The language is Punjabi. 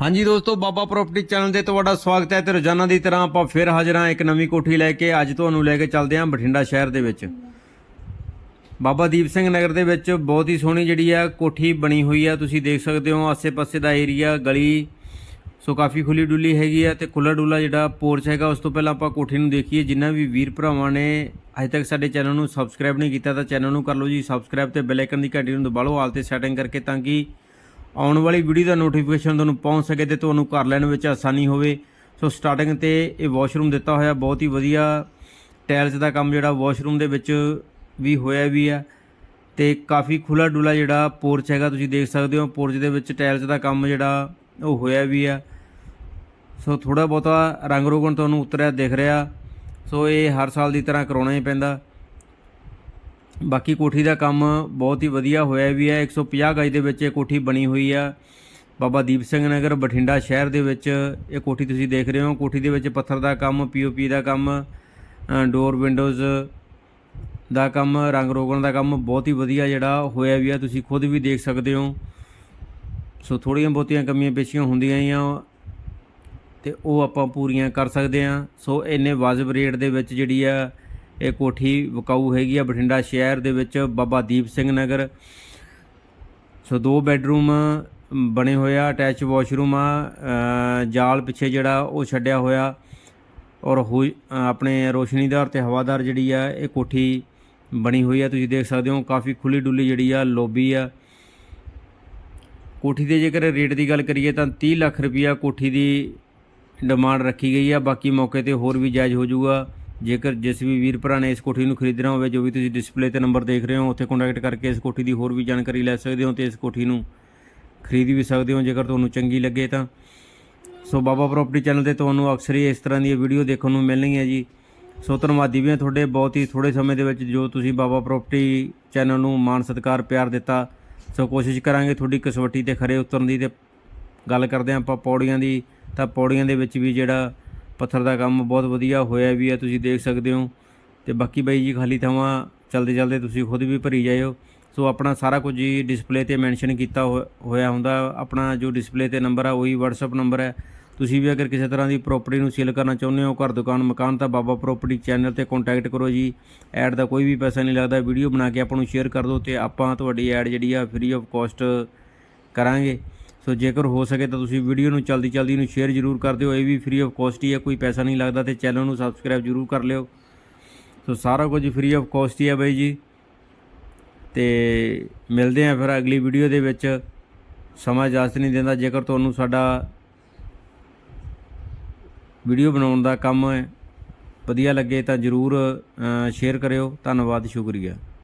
ਹਾਂਜੀ ਦੋਸਤੋ, ਬਾਬਾ ਪ੍ਰਾਪਰਟੀ ਚੈਨਲ ਤੇ ਤੁਹਾਡਾ ਸਵਾਗਤ ਹੈ ਤੇ ਰੋਜ਼ਾਨਾ ਦੀ ਤਰ੍ਹਾਂ ਆਪਾਂ ਫਿਰ ਹਾਜ਼ਰ ਹਾਂ ਇੱਕ ਨਵੀਂ ਕੋਠੀ ਲੈ ਕੇ। ਅੱਜ ਤੁਹਾਨੂੰ ਲੈ ਕੇ ਚੱਲਦੇ ਹਾਂ ਬਠਿੰਡਾ ਸ਼ਹਿਰ ਦੇ ਵਿੱਚ। ਬਾਬਾ ਦੀਪ ਸਿੰਘ ਨਗਰ ਦੇ ਵਿੱਚ ਬਹੁਤ ਹੀ ਸੋਹਣੀ ਜਿਹੜੀ ਆ ਕੋਠੀ ਬਣੀ ਹੋਈ ਆ। ਤੁਸੀਂ ਦੇਖ ਸਕਦੇ ਹੋ ਆਸੇ-ਪਾਸੇ ਦਾ ਏਰੀਆ, ਗਲੀ, ਸੋ ਕਾਫੀ ਖੁੱਲੀ ਡੁੱਲੀ ਹੈਗੀ ਆ ਤੇ ਖੁੱਲਾ ਡੁੱਲਾ ਜਿਹੜਾ ਪੋਰਚ ਹੈਗਾ, ਉਸ ਤੋਂ ਪਹਿਲਾਂ ਆਪਾਂ ਕੋਠੀ ਨੂੰ ਦੇਖੀਏ। ਜਿੰਨਾ ਵੀ ਵੀਰ ਭਰਾਵਾਂ ਨੇ ਅਜੇ ਤੱਕ ਸਾਡੇ ਚੈਨਲ ਨੂੰ ਸਬਸਕ੍ਰਾਈਬ ਨਹੀਂ ਕੀਤਾ ਤਾਂ ਚੈਨਲ ਨੂੰ ਕਰ ਲਓ ਜੀ। ਸਬਸਕ੍ਰਾਈਬ ਤੇ ਬੈਲ ਆਈਕਨ ਦੀ ਘੰਟੀ ਨੂੰ ਦਬਾ ਲਓ ਆਲ ਤੇ ਸੈਟਿੰਗ ਕਰਕੇ ਤਾਂ ਕਿ ਆਉਣ ਵਾਲੀ ਵੀਡੀਓ ਦਾ ਨੋਟੀਫਿਕੇਸ਼ਨ ਤੁਹਾਨੂੰ ਪਹੁੰਚ ਸਕੇ ਤੇ ਤੁਹਾਨੂੰ ਘਰ ਲੈਣ ਵਿੱਚ ਆਸਾਨੀ ਹੋਵੇ। ਸੋ ਸਟਾਰਟਿੰਗ ਤੇ ਇਹ ਵਾਸ਼ਰੂਮ ਦਿੱਤਾ ਹੋਇਆ, ਬਹੁਤ ਹੀ ਵਧੀਆ ਟਾਇਲਸ ਦਾ ਕੰਮ ਜਿਹੜਾ ਵਾਸ਼ਰੂਮ ਦੇ ਵਿੱਚ ਵੀ ਹੋਇਆ ਵੀ ਆ। ਤੇ ਕਾਫੀ ਖੁੱਲਾ ਡੁੱਲਾ ਜਿਹੜਾ ਪੋਰਚ ਹੈਗਾ, ਤੁਸੀਂ ਦੇਖ ਸਕਦੇ ਹੋ ਪੋਰਚ ਦੇ ਵਿੱਚ ਟਾਇਲਸ ਦਾ ਕੰਮ ਜਿਹੜਾ ਉਹ ਹੋਇਆ ਵੀ ਆ। ਸੋ ਥੋੜਾ ਬਹੁਤਾ ਰੰਗ ਰੋਗਣ ਤੁਹਾਨੂੰ ਉਤਰਿਆ ਦਿਖ ਰਿਹਾ। ਸੋ ਇਹ ਹਰ ਸਾਲ ਦੀ ਤਰ੍ਹਾਂ ਕਰਾਉਣਾ ਹੀ ਪੈਂਦਾ। ਬਾਕੀ ਕੋਠੀ ਦਾ ਕੰਮ ਬਹੁਤ ਹੀ ਵਧੀਆ ਹੋਇਆ ਵੀ ਹੈ। 150 ਗਜ ਦੇ ਵਿੱਚ ਇਹ ਕੋਠੀ ਬਣੀ ਹੋਈ ਆ। ਬਾਬਾ ਦੀਪ ਸਿੰਘ ਨਗਰ, ਬਠਿੰਡਾ ਸ਼ਹਿਰ ਦੇ ਵਿੱਚ ਇਹ ਕੋਠੀ ਤੁਸੀਂ ਦੇਖ ਰਹੇ ਹੋ। ਕੋਠੀ ਦੇ ਵਿੱਚ ਪੱਥਰ ਦਾ ਕੰਮ ਪੀਓਪੀ ਦਾ ਕੰਮ ਡੋਰ ਵਿੰਡੋਜ਼ ਦਾ ਕੰਮ, ਰੰਗ ਰੋਗਣ ਦਾ ਕੰਮ ਬਹੁਤ ਹੀ ਵਧੀਆ ਜਿਹੜਾ ਹੋਇਆ ਵੀ ਆ। ਤੁਸੀਂ ਖੁਦ ਵੀ ਦੇਖ ਸਕਦੇ ਹੋ। ਸੋ ਥੋੜੀਆਂ ਬਹੁਤੀਆਂ ਕਮੀਆਂ ਪੇਸ਼ੀਆਂ ਹੁੰਦੀਆਂ ਹੀ ਆ ਤੇ ਉਹ ਆਪਾਂ ਪੂਰੀਆਂ ਕਰ ਸਕਦੇ ਹਾਂ ਸੋ ਇੰਨੇ ਵਾਜਬ ਰੇਟ ਦੇ ਵਿੱਚ ਜਿਹੜੀ ਆ ਇਹ ਕੋਠੀ ਵਿਕਾਊ ਹੈਗੀ ਆ ਬਠਿੰਡਾ ਸ਼ਹਿਰ ਦੇ ਵਿੱਚ ਬਾਬਾ ਦੀਪ ਸਿੰਘ ਨਗਰ। ਸੋ ਦੋ ਬੈੱਡਰੂਮ ਬਣੇ ਹੋਏ ਆ, ਅਟੈਚ ਵਾਸ਼ਰੂਮ ਆ ਜਾਲ ਪਿੱਛੇ ਜਿਹੜਾ ਉਹ ਛੱਡਿਆ ਹੋਇਆ। ਔਰ ਹੋ- ਆਪਣੇ ਰੋਸ਼ਨੀਦਾਰ ਤੇ ਹਵਾਦਾਰ ਜਿਹੜੀ ਆ, ਇਹ ਕੋਠੀ ਬਣੀ ਹੋਈ ਆ। ਤੁਸੀਂ ਦੇਖ ਸਕਦੇ ਹੋ, ਕਾਫੀ ਖੁੱਲੀ ਡੁੱਲੀ ਜਿਹੜੀ ਆ, ਲੋਬੀ ਆ। ਕੋਠੀ ਦੇ ਜੇਕਰ ਰੇਟ ਦੀ ਗੱਲ ਕਰੀਏ ਤਾਂ 30 ਲੱਖ ਰੁਪਈਆ ਕੋਠੀ ਦੀ ਡਿਮਾਂਡ ਰੱਖੀ ਗਈ ਆ। ਬਾਕੀ ਮੌਕੇ ਤੇ ਹੋਰ ਵੀ ਜਾਇਜ਼ ਹੋ ਜਾਊਗਾ। ਜੇਕਰ ਜਿਸ ਵੀ ਵੀਰ ਭਰਾ ਨੇ ਇਸ ਕੋਠੀ ਨੂੰ ਖਰੀਦਣਾ ਹੋਵੇ, ਜੋ ਵੀ ਤੁਸੀਂ ਡਿਸਪਲੇ ਤੇ ਨੰਬਰ ਦੇਖ ਰਹੇ ਹੋ, ਉੱਥੇ ਕੰਟੈਕਟ ਕਰਕੇ ਇਸ ਕੋਠੀ ਦੀ ਹੋਰ ਵੀ ਜਾਣਕਾਰੀ ਲੈ ਸਕਦੇ ਹੋ ਤੇ ਇਸ ਕੋਠੀ ਨੂੰ ਖਰੀਦ ਵੀ ਸਕਦੇ ਹੋ, ਜੇਕਰ ਤੁਹਾਨੂੰ ਚੰਗੀ ਲੱਗੇ ਤਾਂ। ਸੋ ਬਾਬਾ ਪ੍ਰਾਪਰਟੀ ਚੈਨਲ ਤੇ ਤੁਹਾਨੂੰ ਅਕਸਰ ਹੀ ਇਸ ਤਰ੍ਹਾਂ ਦੀਆਂ ਵੀਡੀਓ ਦੇਖਣ ਨੂੰ ਮਿਲਣਗੀਆਂ ਜੀ। ਸੋ ਧੰਨਵਾਦੀ ਵੀ ਹਾਂ ਤੁਹਾਡੇ ਬਹੁਤ ਹੀ ਥੋੜੇ ਸਮੇਂ ਦੇ ਵਿੱਚ ਜੋ ਤੁਸੀਂ ਬਾਬਾ ਪ੍ਰਾਪਰਟੀ ਚੈਨਲ ਨੂੰ ਮਾਣ, ਸਤਿਕਾਰ, ਪਿਆਰ ਦਿੱਤਾ, ਸੋ ਕੋਸ਼ਿਸ਼ ਕਰਾਂਗੇ ਤੁਹਾਡੀ ਕਸਵੱਟੀ ਤੇ ਖਰੇ ਉਤਰਨ ਦੀ ਤੇ ਗੱਲ ਕਰਦੇ ਹਾਂ ਆਪਾਂ ਪੌੜੀਆਂ ਦੀ, ਤਾਂ ਪੌੜੀਆਂ ਦੇ ਵਿੱਚ ਵੀ ਜਿਹੜਾ ਪੱਥਰ ਦਾ ਕੰਮ ਬਹੁਤ ਵਧੀਆ ਹੋਇਆ ਵੀ ਹੈ, ਤੁਸੀਂ ਦੇਖ ਸਕਦੇ ਹੋ। ਤੇ ਬਾਕੀ ਬਾਈ ਜੀ, ਖਾਲੀ ਥਾਵਾਂ ਚਲਦੇ ਚਲਦੇ ਤੁਸੀਂ ਖੁਦ ਵੀ ਭਰੀ ਜਾਇਓ। ਸੋ ਆਪਣਾ ਸਾਰਾ ਕੁਝ ਜੀ ਡਿਸਪਲੇ ਤੇ ਮੈਂਸ਼ਨ ਕੀਤਾ ਹੋ- ਹੋਇਆ ਹੁੰਦਾ। ਆਪਣਾ ਜੋ ਡਿਸਪਲੇ ਤੇ ਨੰਬਰ ਆ, ਉਹੀ WhatsApp ਨੰਬਰ ਹੈ। ਤੁਸੀਂ ਵੀ ਅਗਰ ਕਿਸੇ ਤਰ੍ਹਾਂ ਦੀ ਪ੍ਰਾਪਰਟੀ ਨੂੰ ਸੇਲ ਕਰਨਾ ਚਾਹੁੰਦੇ ਹੋ, ਘਰ, ਦੁਕਾਨ, ਮਕਾਨ, ਤਾਂ ਬਾਬਾ ਪ੍ਰਾਪਰਟੀ ਚੈਨਲ ਤੇ ਕੰਟੈਕਟ ਕਰੋ ਜੀ। ਐਡ ਦਾ ਕੋਈ ਵੀ ਪੈਸਾ ਨਹੀਂ ਲੱਗਦਾ। ਵੀਡੀਓ ਬਣਾ ਕੇ ਆਪਾਂ ਨੂੰ ਸ਼ੇਅਰ ਕਰ ਦਿਓ ਤੇ ਆਪਾਂ ਤੁਹਾਡੀ ਐਡ ਜਿਹੜੀ ਆ ਫ੍ਰੀ ਆਫ ਕਾਸਟ ਕਰਾਂਗੇ। ਸੋ ਜੇਕਰ ਹੋ ਸਕੇ ਤਾਂ ਤੁਸੀਂ ਵੀਡੀਓ ਨੂੰ ਜਲਦੀ ਜਲਦੀ ਨੂੰ ਸ਼ੇਅਰ ਜ਼ਰੂਰ ਕਰ ਦਿਓ। ਇਹ ਵੀ ਫ੍ਰੀ ਆਫ ਕਾਸਟ ਹੀ ਹੈ, ਕੋਈ ਪੈਸਾ ਨਹੀਂ ਲੱਗਦਾ ਤੇ ਚੈਨਲ ਨੂੰ ਸਬਸਕ੍ਰਾਈਬ ਜ਼ਰੂਰ ਕਰ ਲਿਓ। ਸੋ ਸਾਰਾ ਕੁਝ ਫ੍ਰੀ ਆਫ ਕਾਸਟ ਹੀ ਹੈ ਬਾਈ ਜੀ। ਤੇ ਮਿਲਦੇ ਆਂ ਫਿਰ ਅਗਲੀ ਵੀਡੀਓ ਦੇ ਵਿੱਚ। ਸਮਾਂ ਇਜਾਜ਼ਤ ਨਹੀਂ ਦਿੰਦਾ, ਜੇਕਰ ਤੁਹਾਨੂੰ ਸਾਡਾ ਵੀਡੀਓ ਬਣਾਉਣ ਦਾ ਕੰਮ ਵਧੀਆ ਲੱਗੇ ਤਾਂ ਜਰੂਰ ਸ਼ੇਅਰ ਕਰਿਓ। ਧੰਨਵਾਦ, ਸ਼ੁਕਰੀਆ।